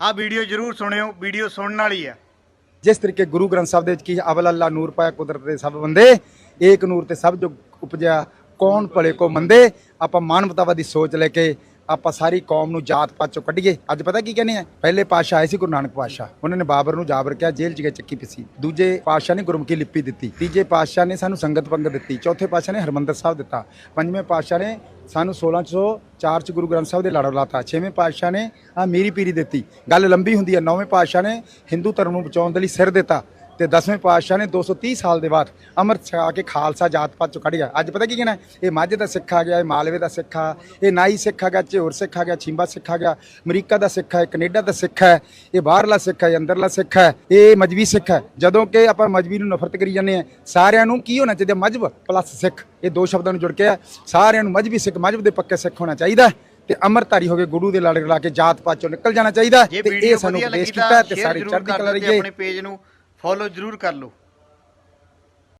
ਆ ਵੀਡੀਓ ਜਰੂਰ ਸੁਣਿਓ, ਵੀਡੀਓ ਸੁਣਨ ਵਾਲੀ ਆ। ਜਿਸ ਤਰੀਕੇ ਗੁਰੂ ਗ੍ਰੰਥ ਸਾਹਿਬ ਦੇ ਵਿੱਚ ਕੀ ਅਵਲ ਅੱਲਾ ਨੂਰ ਪਾਇਆ ਕੁਦਰਤ ਦੇ ਸਭ ਬੰਦੇ, ਏਕ ਨੂਰ ਤੇ ਸਭ ਜੋ ਉਪਜਿਆ, ਕੌਣ ਭਲੇ ਕੋ ਮੰਦੇ, ਆਪਾਂ ਮਾਨਵਤਾਵਾਦੀ ਸੋਚ ਲੈ ਕੇ ਆਪਾਂ ਸਾਰੀ ਕੌਮ ਨੂੰ ਜਾਤ ਪਾਤ ਚੋਂ ਕੱਢੀਏ। ਅੱਜ ਪਤਾ ਕੀ ਕਹਿੰਦੇ ਆ? ਪਹਿਲੇ ਪਾਤਸ਼ਾਹ ਆਏ ਸੀ ਗੁਰੂ ਨਾਨਕ ਪਾਤਸ਼ਾਹ। ਉਹਨਾਂ ਨੇ ਬਾਬਰ ਨੂੰ ਜਾਬਰ ਕਿਹਾ, ਜੇਲ੍ਹ 'ਚ ਗਏ, ਚੱਕੀ ਪਿਸੀ। ਦੂਜੇ ਪਾਤਸ਼ਾਹ ਨੇ ਗੁਰਮੁਖੀ ਲਿਪੀ ਦਿੱਤੀ। ਤੀਜੇ ਪਾਤਸ਼ਾਹ ਨੇ ਸਾਨੂੰ ਸੰਗਤ ਪੰਗਤ ਦਿੱਤੀ। ਚੌਥੇ ਪਾਤਸ਼ਾਹ ਨੇ ਹਰਮੰਦਰ ਸਾਹਿਬ ਦਿੱਤਾ। ਪੰਜਵੇਂ ਪਾਤਸ਼ਾਹ ਨੇ ਸਾਨੂੰ 1604 ਚ ਗੁਰੂ ਗ੍ਰੰਥ ਸਾਹਿਬ ਦੇ ਲੜੋ ਲਾਤਾ। ਛੇਵੇਂ ਪਾਤਸ਼ਾਹ ਨੇ ਆ ਮੀਰੀ ਪੀਰੀ ਦਿੱਤੀ। ਗੱਲ ਲੰਬੀ ਹੁੰਦੀ ਹੈ ਨੌਵੇਂ ਪਾਤਸ਼ਾਹ ਨੇ ਹਿੰਦੂ ਧਰਮ ਨੂੰ ਬਚਾਉਣ ਦੇ ਲਈ ਸਿਰ ਦਿੱਤਾ। ਤੇ 10ਵੇਂ ਪਾਤਸ਼ਾਹ ਨੇ 230 ਸਾਲ ਦੇ ਬਾਅਦ ਅੰਮ੍ਰਿਤ ਛਕਾ ਕੇ ਖਾਲਸਾ ਜਾਤ ਪਾਤ ਚੋਂ ਕੱਢ ਗਿਆ। ਅੱਜ ਪਤਾ ਕੀ ਕਹਿਣਾ? ਇਹ ਮਾਝੇ ਦਾ ਸਿੱਖ ਆ ਗਿਆ ਇਹ ਮਾਲਵੇ ਦਾ ਸਿੱਖ ਆ ਇਹ ਨਾਈ ਸਿੱਖ ਆ ਗਿਆ ਝੋਰ ਸਿੱਖ ਆ ਗਿਆ ਛਿੰਬਾ ਸਿੱਖ ਆ ਗਿਆ ਅਮਰੀਕਾ ਦਾ ਸਿੱਖ ਹੈ ਕੈਨੇਡਾ ਦਾ ਸਿੱਖ ਹੈ ਇਹ ਬਾਹਰਲਾ ਸਿੱਖ ਹੈ ਅੰਦਰਲਾ ਸਿੱਖ ਹੈ ਇਹ ਮਜਬੀ ਸਿੱਖ ਹੈ ਜਦੋਂ ਕਿ ਆਪਾਂ ਮਜਬੀ ਨੂੰ ਨਫ਼ਰਤ ਕਰੀ ਜਾਂਦੇ ਆ ਸਾਰਿਆਂ ਨੂੰ ਕੀ ਹੋਣਾ ਚਾਹੀਦਾ? ਮਜਬ ਪਲੱਸ ਸਿੱਖ। ਇਹ ਦੋ ਸ਼ਬਦਾਂ ਨੂੰ ਜੁੜ ਕੇ ਆ। ਸਾਰਿਆਂ ਨੂੰ ਮਜਬੀ ਸਿੱਖ ਮਜਬ ਦੇ ਪੱਕੇ ਸਿੱਖ ਹੋਣਾ ਚਾਹੀਦਾ ਤੇ ਅਮਰਤਾਰੀ ਹੋ ਕੇ ਗੁਰੂ ਦੇ ਲੜ ਲਾ ਕੇ ਜਾਤ ਪਾਤ ਚੋਂ ਨਿਕਲ ਜਾਣਾ ਚਾਹੀਦਾ ਤੇ ਇਹ ਸਾਨੂੰ ਉਪਦੇਸ਼ ਕੀਤਾ ਤਾਂ ਸਾਰੀ ਚੜ੍ਹਦੀ ਕਲਾ ਰਹੀਏ ਆਪਣੇ ਪੇਜ ਨੂੰ ਫੋਲੋ ਜਰੂਰ ਕਰ ਲਓ।